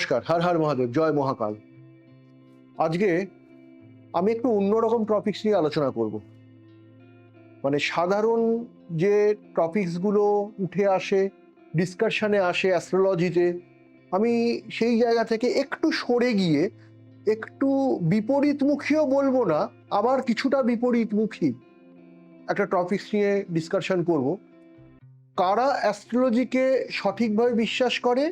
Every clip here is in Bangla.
নমস্কার, হর হর মহাদেব, জয় মহাকাল। আজকে আমি একটু অন্যরকম টপিকস নিয়ে আলোচনা করব। মানে সাধারণ যে টপিকসগুলো উঠে আসে ডিসকাশনে আসে অ্যাস্ট্রোলজিতে আমি সেই জায়গা থেকে একটু সরে গিয়ে, একটু বিপরীতমুখীও বলব না, আবার কিছুটা বিপরীতমুখী একটা টপিকস নিয়ে ডিসকাশন করব। কারা অ্যাস্ট্রোলজিকে সঠিকভাবে বিশ্বাস করে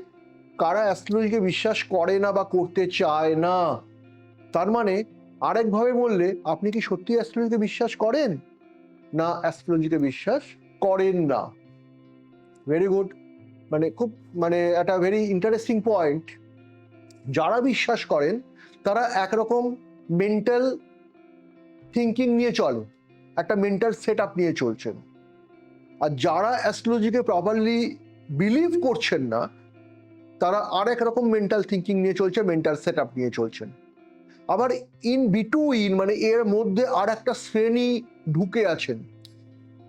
কারা অ্যাস্ট্রোলজিকে বিশ্বাস করে না বা করতে চায় না? তার মানে আরেকভাবে বললে, আপনি কি সত্যি অ্যাস্ট্রোলজিকে বিশ্বাস করেন? না অ্যাস্ট্রোলজিকে বিশ্বাস করেন না। ভেরি গুড মানে খুব মানে একটা ভেরি ইন্টারেস্টিং পয়েন্ট যারা বিশ্বাস করেন, তারা একরকম মেন্টাল থিঙ্কিং নিয়ে চলে একটা মেন্টাল সেট আপ নিয়ে চলছেন। আর যারা অ্যাস্ট্রোলজিকে প্রপারলি বিলিভ করছেন না তারা আর এক রকম মেন্টাল থিঙ্কিং নিয়ে চলছে মেন্টাল সেট আপ নিয়ে চলছেন আবার ইন বিটুইন মানে এর মধ্যে আর একটা শ্রেণি ঢুকে আছেন,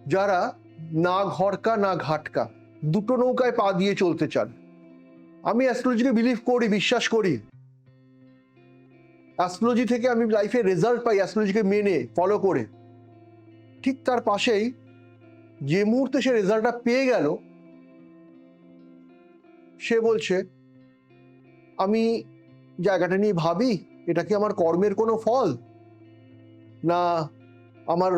যারা না ঘরকা, না ঘাটকা, দুটো নৌকায় পা দিয়ে চলতে চান। আমি অ্যাস্ট্রোলজিকে বিলিভ করি, বিশ্বাস করি। অ্যাস্ট্রোলজি থেকে আমি লাইফে রেজাল্ট পাই অ্যাস্ট্রোলজিকে মেনে ফলো করে। ঠিক তার পাশেই যে মুহূর্তে সে রেজাল্টটা পেয়ে গেল সে বলছে, আমি জায়গাটা নিয়ে ভাবি, এটা কি আমার কর্মের কোনো ফল? না, আমার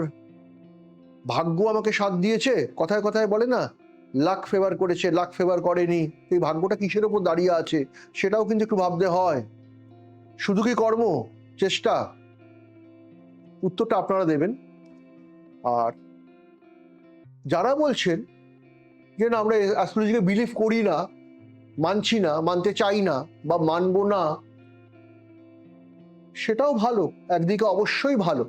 ভাগ্য আমাকে সাথ দিয়েছে, কথায় কথায় বলে না লাক ফেভার করেছে লাক ফেভার করেনি, এই ভাগ্যটা কিসের ওপর দাঁড়িয়ে আছে, সেটাও কিন্তু একটু ভাবতে হয়। শুধু কি কর্ম? চেষ্টা? উত্তরটা আপনারা দেবেন। আর যারা বলছেন যে, না, আমরা অ্যাস্ট্রোলজিকে বিলিভ করি না মানছি না, মানতে চাই না বা মানব না, সেটাও ভালো, একদিকে অবশ্যই ভালো।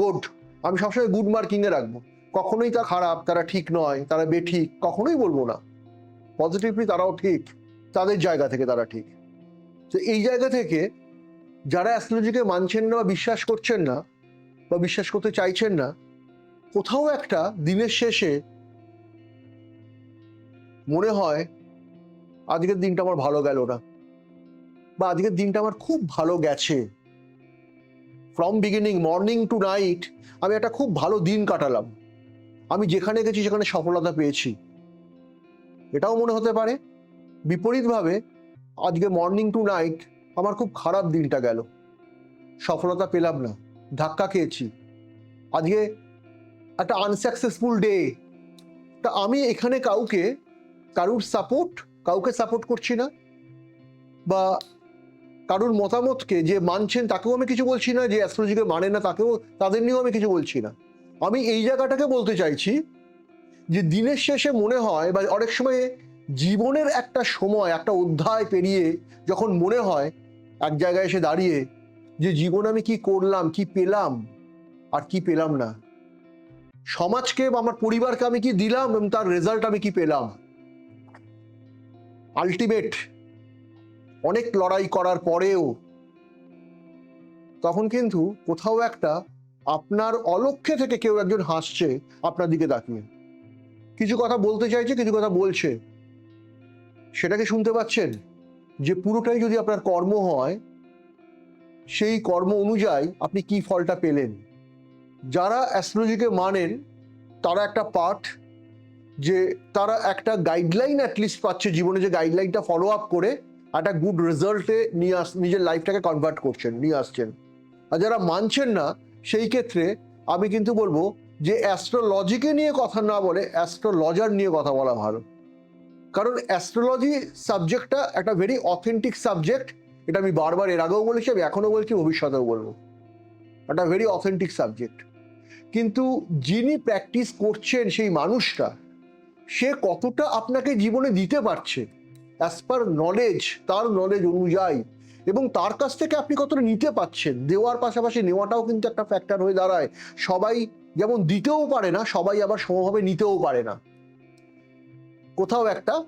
গুড আমি সবসময় গুড মার্কিংয়ে রাখব। কখনোই তা খারাপ, তারা ঠিক নয়, তারা বেঠিক, কখনোই বলব না। পজিটিভলি তারাও ঠিক, তাদের জায়গা থেকে তারা ঠিক। তো এই জায়গা থেকে যারা অ্যাস্ট্রোলজিকে মানছেন না বা বিশ্বাস করছেন না বা বিশ্বাস করতে চাইছেন না, কোথাও একটা দিনের শেষে মনে হয় আজকের দিনটা আমার ভালো গেল না। বা আজকের দিনটা আমার খুব ভালো গেছে। From beginning morning to night আমি একটা খুব ভালো দিন কাটালাম। আমি যেখানে গেছি সেখানে সফলতা পেয়েছি। এটাও মনে হতে পারে, বিপরীতভাবে, আজকে মর্নিং টু নাইট আমার খুব খারাপ দিনটা গেল। সফলতা পেলাম না, ধাক্কা খেয়েছি। আজকে একটা আনসাকসেসফুল ডে তা আমি এখানে কাউকে, কারুর সাপোর্ট কাউকে সাপোর্ট করছি না বা কারুর মতামতকে যে মানছেন তাকেও আমি কিছু বলছি না, যে অ্যাস্ট্রোলজিকে মানে না তাকেও, তাদের নিয়েও আমি কিছু বলছি না। আমি এই জায়গাটাকে বলতে চাইছি যে দিনের শেষে মনে হয় বা অনেক সময় জীবনের একটা সময়, একটা অধ্যায় পেরিয়ে যখন মনে হয় এক জায়গায় এসে দাঁড়িয়ে যে জীবন আমি কি করলাম, কি পেলাম আর কি পেলাম না? সমাজকে বা আমার পরিবারকে আমি কি দিলাম এবং তার রেজাল্ট আমি কি পেলাম? আলটিমেট অনেক লড়াই করার পরেও, তখন কিন্তু কোথাও একটা আপনার অলক্ষ্যে থেকে কেউ একজন হাসছে আপনার দিকে তাকিয়ে। কিছু কথা বলতে চাইছে, কিছু কথা বলছে। সেটাকে শুনতে পাচ্ছেন? যে পুরোটাই যদি আপনার কর্ম হয়, সেই কর্ম অনুযায়ী আপনি কি ফলটা পেলেন? যারা অ্যাস্ট্রোলজিকে মানেন, তারা একটা পার্ট যে তারা একটা গাইডলাইন অ্যাটলিস্ট পাচ্ছে জীবনে যে গাইডলাইনটা ফলো আপ করে একটা গুড রেজাল্টে নিয়ে আস, নিজের লাইফটাকে কনভার্ট করছেন, নিয়ে আসছেন। আর যারা মানছেন না, সেই ক্ষেত্রে আমি কিন্তু বলব যে অ্যাস্ট্রোলজিকে নিয়ে কথা না বলে অ্যাস্ট্রোলজার নিয়ে কথা বলা ভালো। কারণ অ্যাস্ট্রোলজি সাবজেক্টটা একটা ভেরি অথেন্টিক সাবজেক্ট এটা আমি বারবার এর আগেও বলেছি, আমি এখনও বলছি, ভবিষ্যতেও বলব। একটা ভেরি অথেন্টিক সাবজেক্ট কিন্তু যিনি প্র্যাকটিস করছেন সেই মানুষটা সে কতটা আপনাকে জীবনে দিতে পারছে? অ্যাজ পার নলেজ তার নলেজ অনুযায়ী। এবং তার কাছ থেকে আপনি কতটা নিতে পাচ্ছেন দেওয়ার পাশাপাশি নেওয়াটাও কিন্তু একটা ফ্যাক্টর হয়ে দাঁড়ায়। সবাই যেমন দিতেও পারে না, সবাই আবার সমভাবে নিতেও পারে না। কোথাও একটা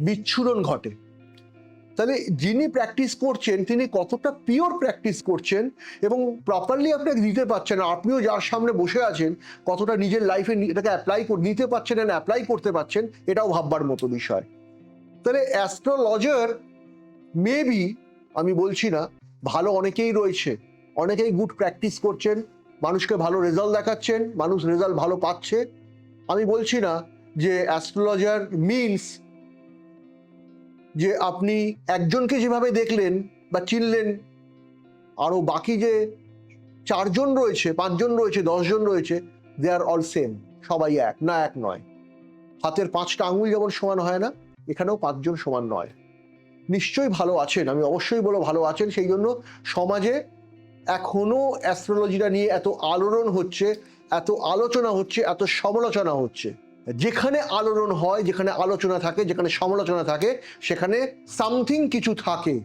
বিচ্ছুরণ ঘটে। তাহলে যিনি প্র্যাকটিস করছেন, তিনি কতটা পিওর প্র্যাকটিস করছেন এবং প্রপারলি আপনাকে দিতে পারছেন আপনিও যার সামনে বসে আছেন, কতটা নিজের লাইফে এটাকে অ্যাপ্লাই নিতে পারছেন অ্যান্ড অ্যাপ্লাই করতে পারছেন, এটাও ভাববার মতো বিষয়। তাহলে অ্যাস্ট্রোলজার মেবি আমি বলছি না, ভালো অনেকেই রয়েছে। অনেকেই গুড প্র্যাকটিস করছেন, মানুষকে ভালো রেজাল্ট দেখাচ্ছেন, মানুষ রেজাল্ট ভালো পাচ্ছে। আমি বলছি না যে অ্যাস্ট্রোলজার মিনস যে আপনি একজনকে যেভাবে দেখলেন বা চিনলেন, আরও বাকি যে চারজন রয়েছে, পাঁচজন রয়েছে, দশজন রয়েছে দে আর অল সেম সবাই এক, না এক নয়। হাতের পাঁচটা আঙুল যেমন সমান হয় না, এখানেও পাঁচজন সমান নয়। নিশ্চয়ই ভালো আছেন, আমি অবশ্যই বলো ভালো আছেন, সেই জন্য সমাজে এখনও অ্যাস্ট্রোলজিটা নিয়ে এত আলোড়ন হচ্ছে, এত আলোচনা হচ্ছে, এত সমালোচনা হচ্ছে। যেখানে আলোড়ন হয়, যেখানে আলোচনা থাকে, যেখানে সমালোচনা থাকে, সেখানে সামথিং কিছু থাকে।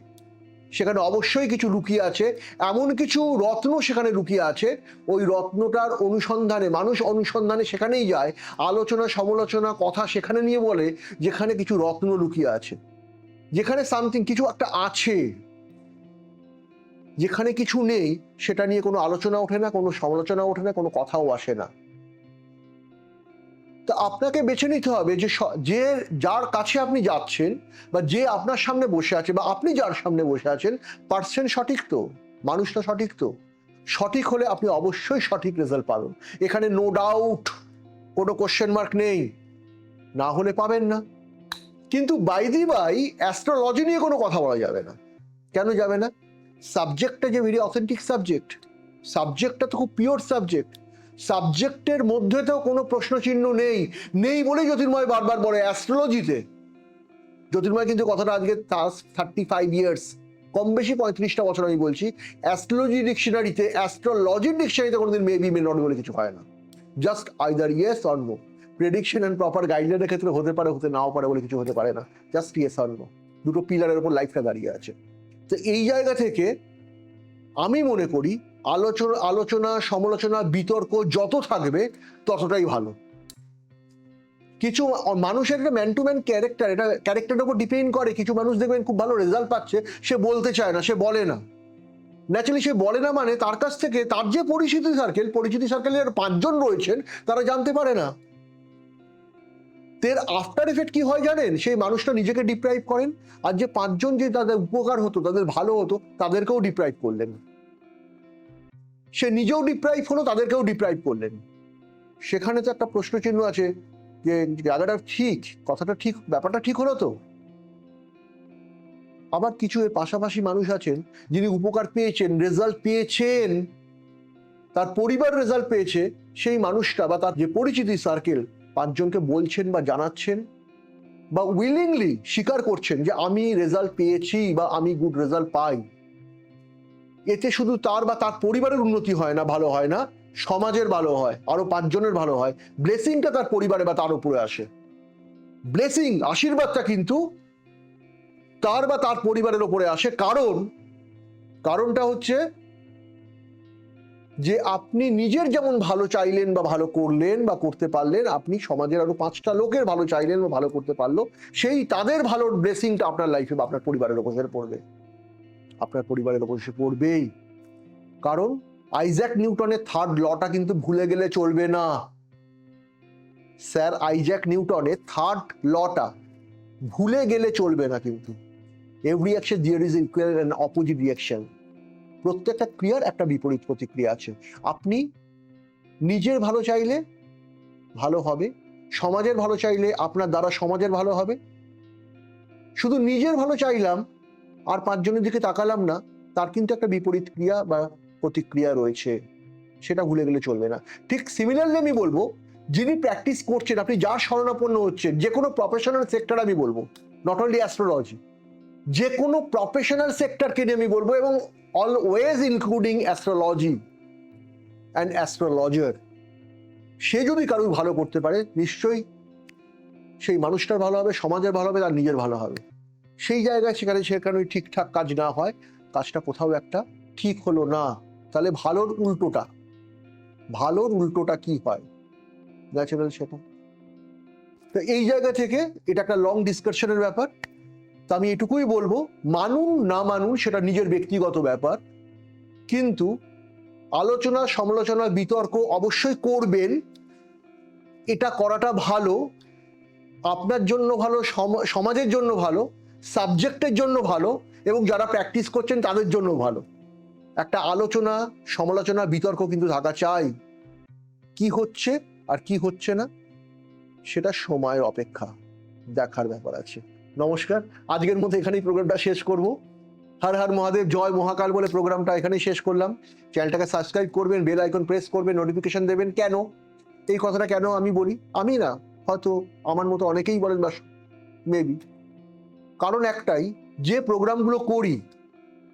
সেখানে অবশ্যই কিছু লুকিয়ে আছে। এমন কিছু রত্ন সেখানে লুকিয়ে আছে। ওই রত্নটার অনুসন্ধানে, মানুষ অনুসন্ধানে সেখানেই যায়। আলোচনা, সমালোচনা, কথা সেখানে নিয়ে বলে, যেখানে কিছু রত্ন লুকিয়ে আছে। যেখানে সামথিং কিছু একটা আছে। যেখানে কিছু নেই, সেটা নিয়ে কোনো আলোচনা ওঠে না, কোনো সমালোচনা ওঠে না, কোনো কথাও আসে না। তো আপনাকে বেছে নিতে হবে যে যে যার কাছে আপনি যাচ্ছেন বা যে আপনার সামনে বসে আছে বা আপনি যার সামনে বসে আছেন পার্সেন সঠিক তো, মানুষটা সঠিক তো। সঠিক হলে আপনি অবশ্যই সঠিক রেজাল্ট পাবেন। এখানে নো ডাউট কোনো কোশ্চেন মার্ক নেই। না হলে পাবেন না। কিন্তু বাইদি বাই অ্যাস্ট্রোলজি নিয়ে কোনো কথা বলা যাবে না। কেন যাবে না? সাবজেক্টটা যে ভেরি অথেন্টিক সাবজেক্ট সাবজেক্টটা তো খুব পিওর সাবজেক্ট সাবজেক্টের মধ্যে তো কোনো প্রশ্নচিহ্ন নেই। নেই বলেই জ্যোতির্ময় বারবার বলে অ্যাস্ট্রোলজিতে। জ্যোতির্ময় কিন্তু কথাটা আজকে থার্টি ফাইভ ইয়ার্স কম বেশি পঁয়ত্রিশটা বছর আমি বলছি। অ্যাস্ট্রোলজি ডিকশনারিতে, অ্যাস্ট্রোলজির ডিকশনারিতে কোনোদিন মেবি মে নট বলে কিছু হয় না। Just either yes or no prediction and proper গাইডলাইনের ক্ষেত্রে হতে পারে, হতে নাও পারে বলে কিছু হতে পারে না। জাস্ট ইয়েস অর নো দুটো পিলারের উপর লাইফটা দাঁড়িয়ে আছে। তো এই জায়গা থেকে আমি মনে করি আলোচনা আলোচনা, সমালোচনা, বিতর্ক যত থাকবে ততটাই ভালো। কিছু মানুষের একটা ম্যান টু ম্যান ক্যারেক্টার এটা ক্যারেক্টারের উপর ডিপেন্ড করে। কিছু মানুষ দেখবেন খুব ভালো রেজাল্ট পাচ্ছে, সে বলতে চায় না, সে বলে না। ন্যাচারালি সে বলে না মানে তার কাছ থেকে তার যে পরিচিতি সার্কেল পরিচিতি সার্কেলের পাঁচজন রয়েছেন, তারা জানতে পারে না। এর আফটার এফেক্ট কি হয় জানেন? সেই মানুষটা নিজেকে ডিপ্রাইভ করেন। আর যে পাঁচজন যে তাদের উপকার হতো, তাদের ভালো হতো, তাদেরকেও ডিপ্রাইভ করলেন। সে নিজেও ডিপ্রাইভ হলো, তাদেরকেও ডিপ্রাইভ করলেন। সেখানে তো একটা প্রশ্নচিহ্ন আছে যে, জায়গাটা ঠিক, কথাটা ঠিক, ব্যাপারটা ঠিক হলো তো? আবার কিছু এর পাশাপাশি মানুষ আছেন, যিনি উপকার পেয়েছেন রেজাল্ট পেয়েছেন। তার পরিবার রেজাল্ট পেয়েছে, সেই মানুষটা বা তার যে পরিচিতি সার্কেল পাঁচজনকে বলছেন বা জানাচ্ছেন বা উইলিংলি স্বীকার করছেন যে আমি রেজাল্ট পেয়েছি বা আমি গুড রেজাল্ট পাই। এতে শুধু তার বা তার পরিবারের উন্নতি হয় না, ভালো হয় না, সমাজের ভালো হয়, আরও পাঁচজনের ভালো হয় ব্লেসিংটা তার পরিবারে বা তার উপরে আসে। ব্লেসিং আশীর্বাদটা কিন্তু তার বা তার পরিবারের উপরে আসে। কারণ, কারণটা হচ্ছে যে আপনি নিজের যেমন ভালো চাইলেন বা ভালো করলেন বা করতে পারলেন, আপনি সমাজের আরও পাঁচটা লোকের ভালো চাইলেন বা ভালো করতে পারল, সেই তাদের ভালো ব্লেসিংটা আপনার লাইফে বা আপনার পরিবারের উপর এসে পড়বে। আপনার পরিবারের উপর সে পড়বেই। কারণ আইজ্যাক নিউটনের থার্ড লটা কিন্তু ভুলে গেলে চলবে না। স্যার আইজ্যাক নিউটনের থার্ড লটা ভুলে গেলে চলবে না কিন্তু। Every action there is equal and opposite reaction প্রত্যেকটা ক্রিয়ার একটা বিপরীত প্রতিক্রিয়া আছে। আপনি নিজের ভালো চাইলে ভালো হবে, সমাজের ভালো চাইলে আপনার দ্বারা সমাজের ভালো হবে। শুধু নিজের ভালো চাইলাম আর পাঁচজনের দিকে তাকালাম না, তার কিন্তু একটা বিপরীত ক্রিয়া বা প্রতিক্রিয়া রয়েছে, সেটা ভুলে গেলে চলবে না। ঠিক সিমিলারলি আমি বলব, যিনি প্র্যাকটিস করছেন, আপনি যার শরণাপন্ন হচ্ছেন যে কোনো প্রফেশনাল সেক্টর আমি বলব নট অনলি অ্যাস্ট্রোলজি যে কোনো প্রফেশনাল সেক্টরকে নিয়ে আমি বলব এবং always including astrology and astrologer সে যদি কারও ভালো করতে পারে, নিশ্চয়ই সেই মানুষটার ভালো হবে, সমাজের ভালো হবে, তার নিজের ভালো হবে। সেই জায়গায় সেখানে সেখানে ঠিকঠাক কাজ না হয়, কাজটা কোথাও একটা ঠিক হলো না, তাহলে ভালোর উল্টোটা ভালোর উল্টোটা কি হয়? ন্যাচারাল সেটা। তো এই জায়গা থেকে এটা একটা লং ডিসকাশনের ব্যাপার। তা আমি এটুকুই বলব, মানুন না মানুন সেটা নিজের ব্যক্তিগত ব্যাপার। কিন্তু আলোচনা, সমালোচনা, বিতর্ক অবশ্যই করবেন। এটা করাটা ভালো, আপনার জন্য ভালো, সম- সমাজের জন্য ভালো, সাবজেক্টের জন্য ভালো এবং যারা প্র্যাকটিস করছেন তাদের জন্য ভালো। একটা আলোচনা, সমালোচনা, বিতর্ক কিন্তু থাকা চাই। কি হচ্ছে আর কি হচ্ছে না, সেটা সময়ের অপেক্ষা দেখার ব্যাপার আছে। নমস্কার। আজকের মতো এখানেই প্রোগ্রামটা শেষ করব। হর হর মহাদেব, জয় মহাকাল বলে প্রোগ্রামটা এখানেই শেষ করলাম। চ্যানেলটাকে সাবস্ক্রাইব করবেন, বেল আইকন প্রেস করবেন, নোটিফিকেশন দেবেন। কেন? এই কথাটা কেন আমি বলি? আমি না, হয়তো আমার মতো অনেকেই বলেন বা মেবি কারণ একটাই, যে প্রোগ্রামগুলো করি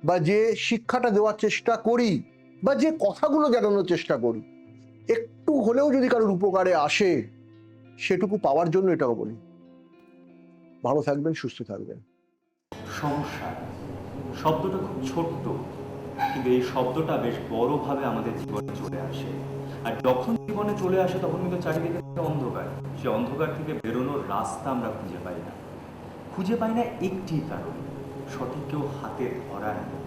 বা যে শিক্ষাটা দেওয়ার চেষ্টা করি বা যে কথাগুলো জানানোর চেষ্টা করি, একটু হলেও যদি কারোর উপকারে আসে, সেটুকু পাওয়ার জন্য এটাও বলি। ভালো থাকবেন, সুস্থ থাকবেন। সমস্যা। শব্দটা খুব ছোট্ট, কিন্তু এই শব্দটা বেশ বড়ভাবে আমাদের জীবনে চলে আসে। আর যখন জীবনে চলে আসে, তখন কিন্তু চারিদিকে অন্ধকার। সে অন্ধকার থেকে বেরোনোর রাস্তা আমরা খুঁজে পাই না। খুঁজে পাই না একটি কারণ, সঠিক কেউ হাতে ধরার নেই।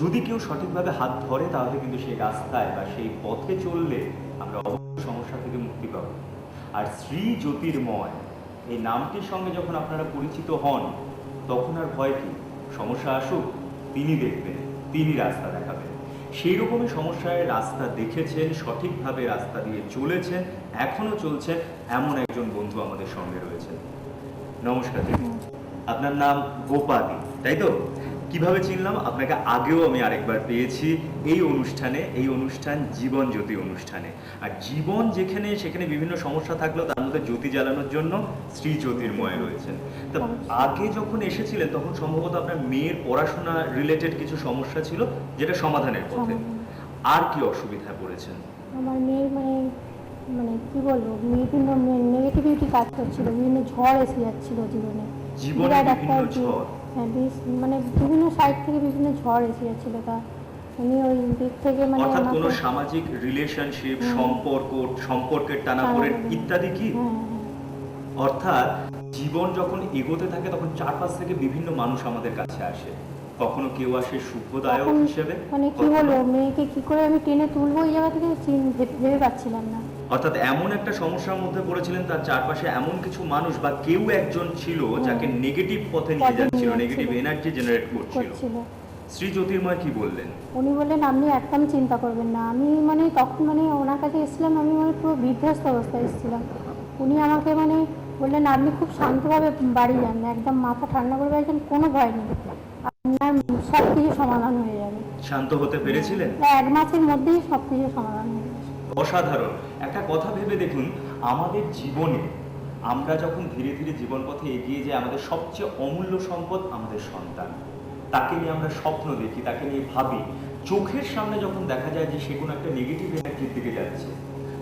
যদি কেউ সঠিকভাবে হাত ধরে, তাহলে কিন্তু সেই রাস্তায় বা সেই পথে চললে আমরা অবশ্যই সমস্যা থেকে মুক্তি পাবো। আর শ্রী জ্যোতির্ময় এই নামটির সঙ্গে যখন আপনারা পরিচিত হন তখন আর ভয় কি? সমস্যা আসুক তিনি দেখবেন তিনি রাস্তা দেখাবেন। সেই রকমই সমস্যায় রাস্তা দেখেছেন সঠিকভাবে রাস্তা দিয়ে চলেছেন এখনও চলছে এমন একজন বন্ধু আমাদের সঙ্গে রয়েছে নমস্কার আপনার নাম গোপাদি তাই তো? কীভাবে চিনলাম? আপনাকে আগেও আমি আরেকবার পেয়েছি এই অনুষ্ঠানে এই অনুষ্ঠান জীবন জ্যোতি অনুষ্ঠানে। আর জীবন যেখানে সেখানে বিভিন্ন সমস্যা থাকলেও তার মধ্যে জ্যোতি জ্বালানোর জন্য শ্রী জ্যোতির্ময় রয়েছেন। তা আগে যখন এসেছিলেন তখন সম্ভবত আপনার মেয়ের পড়াশোনা রিলেটেড কিছু সমস্যা ছিল যেটা সমাধানের পথে। আর কি অসুবিধায় পড়েছেন? আমার মেয়ের মানে মানে কি বলব বিভিন্ন নেগেটিভিটি কাজ করছিল বিভিন্ন ঝড় এসে যাচ্ছিল জীবনে। জীবনে একটা বিভিন্ন ঝড়। হ্যাঁ মানে বিভিন্ন সাইড থেকে বিভিন্ন ঝড় এসে যাচ্ছিল তা। উনি ওই দিক থেকে মানে অর্থাৎ কোনো সামাজিক রিলেশনশিপ সম্পর্ক সম্পর্কের টানাপোড়েন। ইত্যাদি কি? হ্যাঁ হ্যাঁ। অর্থাৎ জীবন যখন এগোতে থাকে তখন চারপাশ থেকে বিভিন্ন মানুষ আমাদের কাছে আসে। কখনো কেউ আসে শুভদায়ক হিসেবে মানে কি বলব মেয়েকে কি করে আমি টেনে তুলবো এই জায়গা থেকে ভেবে পাচ্ছিলাম না। অর্থাৎ এমন একটা সমস্যার মধ্যে পড়েছিলেন তার চারপাশে এমন কিছু মানুষ বা কেউ একজন ছিল যাকে নেগেটিভ পথে নিয়ে যাচ্ছিল নেগেটিভ এনার্জি জেনারেট করছিল। শ্রী জ্যোতির্ময় কি বললেন? উনি বললেন আপনি একদম চিন্তা করবেন না। আমি মানে তখন মানে ওনার কাছে এসেছিলাম আমি মানে পুরো বিধ্বস্ত অবস্থায় এসেছিলাম। উনি আমাকে মানে বললেন আপনি খুব শান্তভাবে বাড়ি যান। একদম মাথা ঠান্ডা করে বাড়ি কোনো ভয় নেই। আপনার সব কিছু সমাধান হয়ে যাবে। শান্ত হতে পেরেছিলেন? প্রায় এক মাসের মধ্যেই সব কিছু সমাধান হয়ে অসাধারণ। একটা কথা ভেবে দেখুন আমাদের জীবনে আমরা যখন ধীরে ধীরে জীবন পথে এগিয়ে যাই আমাদের সবচেয়ে অমূল্য সম্পদ আমাদের সন্তান। তাকে নিয়ে আমরা স্বপ্ন দেখি তাকে নিয়ে ভাবি। চোখের সামনে যখন দেখা যায় যে সে কোনো একটা নেগেটিভ এনার্জির দিকে যাচ্ছে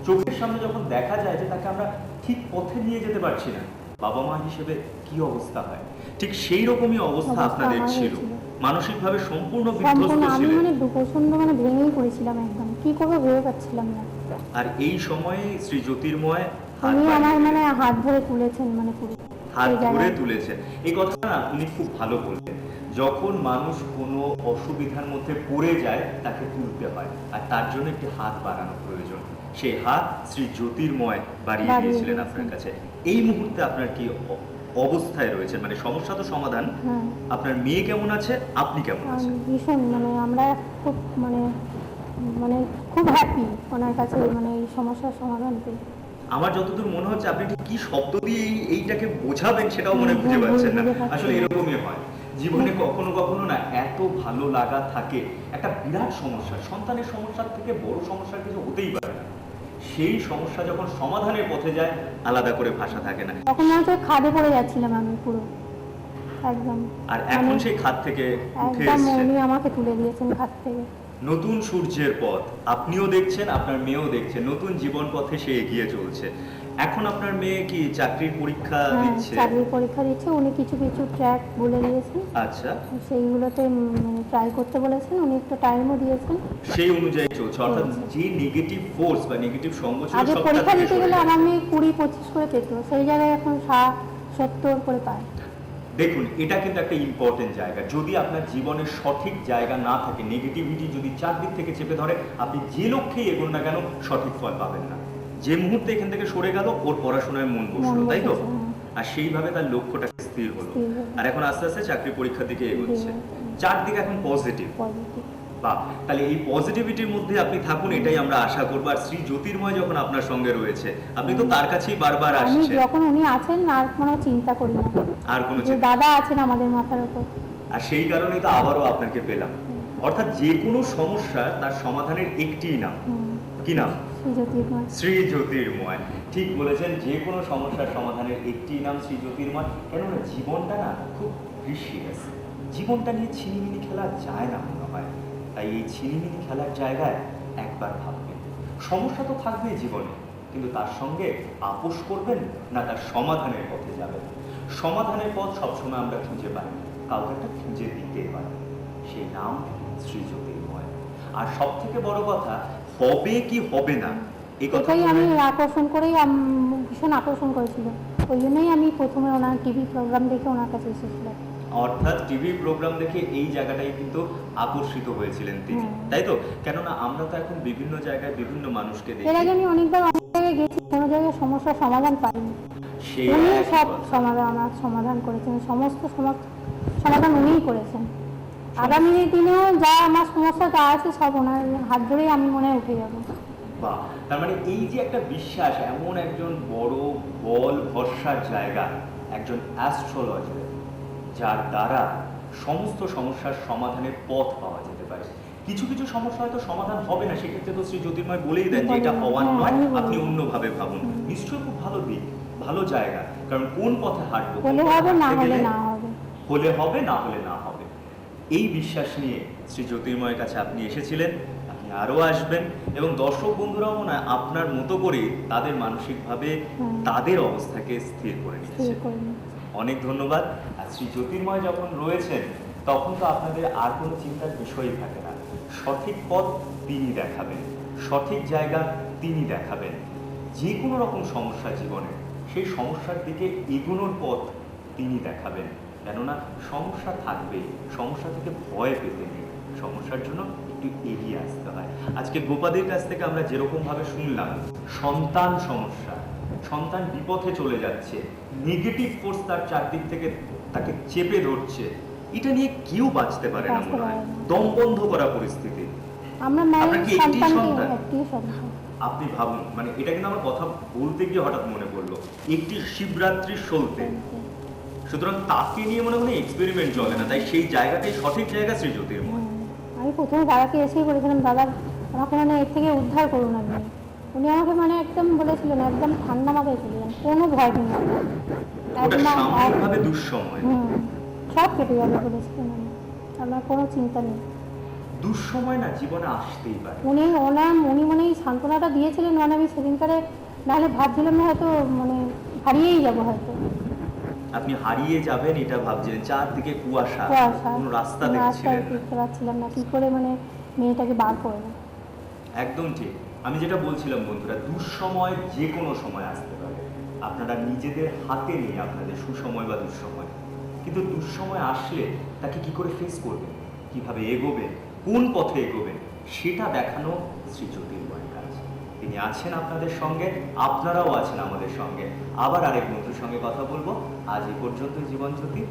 চোখের সামনে যখন দেখা যায় যে তাকে আমরা ঠিক পথে নিয়ে যেতে পারছি না বাবা মা হিসেবে কি অবস্থা হয়? ঠিক সেই রকমই অবস্থা আপনাদের ছিল। মানসিকভাবে সম্পূর্ণ বিধ্বস্ত সম্পূর্ণ আমি মানে প্রচণ্ড মানে ভেঙেই পড়েছিলাম একদম। কি করব ভেবে পাচ্ছিলাম না। আর এই সময়ে শ্রী জ্যোতির্ময় উনি আমার মানে হাত ধরে তুলেছেন মানে পুরো হাত ধরে তুলেছেন। এই কথাটা না উনি খুব ভালো বললেন। যখন মানুষ কোনো অসুবিধার মধ্যে পড়ে যায় তাকে তুলতে হয়। আর তার জন্য একটি হাত বাড়ানো প্রয়োজন। সেই হাত শ্রী জ্যোতির্ময় বাড়িয়ে বাড়িয়ে দিয়েছিলেন আপনার কাছে। এই মুহূর্তে আপনার কি অবস্থায় রয়েছে মানে সমস্যা তো সমাধান। হ্যাঁ। আপনার মেয়ে কেমন আছে? আপনি কেমন আছেন? ভীষণ মানে আমরা খুব মানে মানে খুব হ্যাপি ওনার কাছে মানে এই সমস্যার সমাধান পেয়ে। আমার যতদূর মনে হচ্ছে আপনি ঠিক কি শব্দ দিয়ে এইটাকে বোঝাবেন সেটাও মনে বুঝে পাচ্ছেন না। আসলে এরকমই হয়। জীবনে কখনো কখনো না এত ভালো লাগা থাকে। একটা বিরাট সমস্যা সন্তানের সমস্যার থেকে বড় সমস্যার কিছু হতেই পারে না। সেই সমস্যা যখন সমাধানের পথে যায় আলাদা করে ভাষা থাকে না। তখন মনে হচ্ছে খাদে পড়ে যাচ্ছিলাম আমি পুরো। একদম। আর এখন মানে সেই খাদ থেকে উঠে একদম উনি আমাকে তুলে দিয়েছেন খাদ থেকে। নতুন সূর্যের পথ। আপনিও দেখছেন আপনার মেয়েও দেখছেন নতুন জীবন পথে সে এগিয়ে চলছে। এখন আপনার মেয়ে কি চাকরির পরীক্ষা হ্যাঁ দিচ্ছে? চাকরির পরীক্ষা দিচ্ছে। উনি কিছু কিছু ট্র্যাক বলে দিয়েছেন আচ্ছা। সেইগুলোতে ট্রাই করতে বলেছেন। উনি একটু টাইমও দিয়েছেন। সেই অনুযায়ী চলছে। অর্থাৎ যে নেগেটিভ ফোর্স বা নেগেটিভ সঙ্গ আগে পরীক্ষা দিতে গেলে। আমার মেয়ে কুড়ি পঁচিশ করে পেত সেই জায়গায় এখন ষাট সত্তর করে পায়। দেখুন এটা কিন্তু একটা ইম্পর্টেন্ট জায়গা। যদি আপনার জীবনের সঠিক জায়গা না থাকে নেগেটিভিটি যদি চারদিক থেকে চেপে ধরে আপনি যে লক্ষ্যেই এগোন না কেন সঠিক ফল পাবেন না। যে মুহূর্তে এখান থেকে সরে গেল ওর পড়াশোনায় মন বসল তাই তো? হ্যাঁ। আর সেইভাবে তার লক্ষ্যটা স্থির হলো। আর এখন আস্তে আস্তে চাকরি পরীক্ষার দিকে এগোচ্ছে। চারদিকে এখন পজিটিভ বা তাহলে এই পজিটিভিটির মধ্যে আপনি থাকুন এটাই আমরা আশা করব। আর শ্রী জ্যোতির্ময় যখন আপনার সঙ্গে রয়েছে আপনি তো তার কাছেই বারবার আসছেন। যখন উনি আছেন আর কোনো চিন্তা করি না। আর কোনো দাদা আছেন আমাদের মাথার উপর। আর সেই কারণেই তো আবারও আপনাকে পেলাম। অর্থাৎ যে কোনো সমস্যা তার সমাধানের একটিই নাম। কি নাম? শ্রী জ্যোতির্ময় ঠিক বলেছেন যে কোনো সমস্যার সমাধানের একটি নাম শ্রী জ্যোতির্ময় কেননা জীবনটা না খুব জীবনটা নিয়ে ছিনিমিনি খেলা যায় না মনে হয়। তাই এই ছিনিমিনি খেলার জায়গায় একবার ভাববেন। সমস্যা তো থাকবেই জীবনে কিন্তু তার সঙ্গে আপোষ করবেন না তার সমাধানের পথে যাবেন। সমাধানের পথ সবসময় আমরা খুঁজে পাই। কাউকে একটা খুঁজে দিতে হয়। সেই নাম শ্রী জ্যোতির্ময় আর সব থেকে বড় কথা হবে কি হবে না? এটাই আমি আকর্ষণ করেই ভীষণ আকর্ষণ করেছিল। ওই জন্যই আমি প্রথমে ওনার টিভি প্রোগ্রাম দেখে ওনার কাছে এসেছিলাম। অর্থাৎ টিভি প্রোগ্রাম দেখে এই জায়গাটাই কিন্তু আকর্ষিত হয়েছিলেন তিনি তাই তো? কেননা আমরা তো এখন বিভিন্ন জায়গায় বিভিন্ন মানুষকে এর আগে আমি অনেকবার অনেক জায়গায় গেছি কোনো জায়গায় সমস্যার সমাধান পাইনি। উনি সব সমাধান আমার সমাধান করেছেন সমস্ত সমাধান উনিই করেছেন। আগামী দিনেও যা আমার সমস্যা আছে সব ওনার হাত ধরেই আমি মনে হয় উঠে যাব। বাহ! তার মানে এই যে একটা বিশ্বাস এমন একজন বড় বল ভরসার জায়গা একজন অ্যাস্ট্রোলজার যার দ্বারা সমস্ত সমস্যার সমাধানের পথ পাওয়া যেতে পারে। কিছু কিছু সমস্যা হয়তো সমাধান হবে না সেক্ষেত্রে তো শ্রী জ্যোতির্ময় বলেই দেন যে এটা হওয়ার হ্যাঁ, নয় আপনি অন্যভাবে ভাবুন। নিশ্চয়ই খুব ভালো দিক। ভালো জায়গা কারণ কোন পথে হাঁটবো হলে হবে না হলে না হবে। হলে হবে না হলে না হবে। এই বিশ্বাস নিয়ে শ্রী জ্যোতির্ময়ের কাছে আপনি এসেছিলেন আপনি আরও আসবেন এবং দর্শক বন্ধুরাও মনে হয় আপনার মতো করে তাদের মানসিকভাবে। তাদের অবস্থাকে স্থির করে নিচ্ছে অনেক ধন্যবাদ। আর শ্রী জ্যোতির্ময় যখন রয়েছেন তখন তো আপনাদের আর কোনো চিন্তার বিষয়ই থাকে না। সঠিক পথ তিনি দেখাবেন সঠিক জায়গা তিনি দেখাবেন। যে কোনো রকম সমস্যা জীবনে সেই সমস্যার দিকে এগোনোর পথ তিনি দেখাবেন। কেননা সমস্যা থাকবে সমস্যা থেকে ভয় পেতে নেই। সমস্যার জন্য একটু এগিয়ে আসতে হয়। আজকে গোপাদের কাছ থেকে আমরা যেরকমভাবে শুনলাম সন্তান সমস্যা সন্তান বিপথে চলে যাচ্ছে নেগেটিভ ফোর্স তার চারদিক থেকে তাকে চেপে ধরছে। এটা নিয়ে কেউ বাঁচতে পারে না মনে হয়। দম বন্ধ করা পরিস্থিতি। আমরা সন্তান? আপনি ভাবুন মানে এটা কিন্তু আমার কথা বলতে গিয়ে হঠাৎ মনে পড়ল। একটি শিবরাত্রির সলতে। সুতরাং তাকে নিয়ে মনে হয় এক্সপেরিমেন্ট চলে না তাই সেই জায়গাটাই সঠিক জায়গা শ্রী জ্যোতির্ময়। আমি প্রথমে দাদাকে এসেই বলেছিলাম দাদা আমাকে মানে এর থেকে উদ্ধার করুন আপনি উনি আমাকে মানে একদম বলেছিলেন একদম ঠান্ডা মাথায় চলে যান কোনো ভয় নেই একদম দুঃসময়। সব কেটে যাবে বলেছিলেন আমার কোনো চিন্তা নেই। দুঃসময় না জীবনে আসতেই পারে। উনি ওনার উনি মানে এই সান্ত্বনাটা দিয়েছিলেন মানে আমি সেদিনকারে নাহলে ভাবছিলাম না হয়তো মানে হারিয়েই যাব হয়তো। আপনি হারিয়ে যাবেন এটা ভাবছিলেন চারদিকে কুয়াশা কোনো রাস্তা দেখছিলেন না। দেখতে পাচ্ছিলাম না কি করে মানে মেয়েটাকে বার করব একদম ঠিক। আমি যেটা বলছিলাম বন্ধুরা দুঃসময় যে কোনো সময় আসতে পারে। আপনারা নিজেদের হাতে নিয়ে আপনাদের সুসময় বা দুঃসময়। কিন্তু দুঃসময় আসলে তাকে কি করে ফেস করবেন? কীভাবে এগোবেন? কোন পথে এগোবেন সেটা দেখানো শ্রী জ্যোতির্ময়ের কাজ। তিনি আছেন আপনাদের সঙ্গে, আপনারাও আছেন আমাদের সঙ্গে। আবার আরেক বন্ধুর সঙ্গে কথা বলব। আজ এই পর্যন্ত জীবন জ্যোতি।